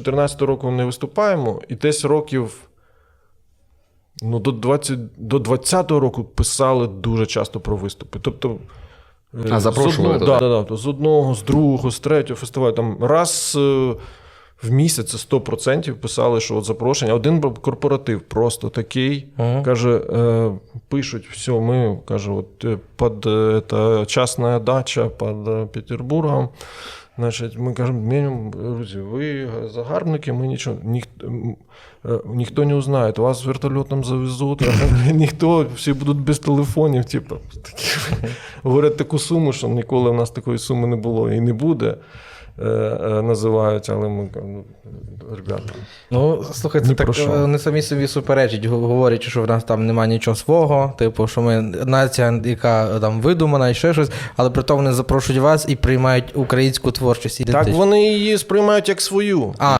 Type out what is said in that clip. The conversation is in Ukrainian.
2014 року не виступаємо, і десь років. Ну, до 20, до 20-го року писали дуже часто про виступи. Тобто. а, запрошували. з одного, да, да, да, з одного, з другого, з третього фестивалю. Там раз е, в місяць це 100% писали, що от запрошення. Один корпоратив просто такий. Каже, е, пишуть, все, ми каже, от е, під е, та, частна дача під е, Петербургом. Значить, ми кажемо, мінімум, друзі, ви загарбники, ми нічого, ніхто, е, ніхто не узнає, вас вертольотом завезуть, ніхто, всі будуть без телефонів. Типу, такі, говорять таку суму, що ніколи в нас такої суми не було і не буде. Е, е, Називають, але ми ну, ребята. Ну, слухайте, так не вони самі собі суперечать, гу- говорять, що в нас там немає нічого свого, типу, що ми нація, яка е, там видумана і ще щось, але при тому вони запрошують вас і приймають українську творчість Так вони її сприймають як свою. А,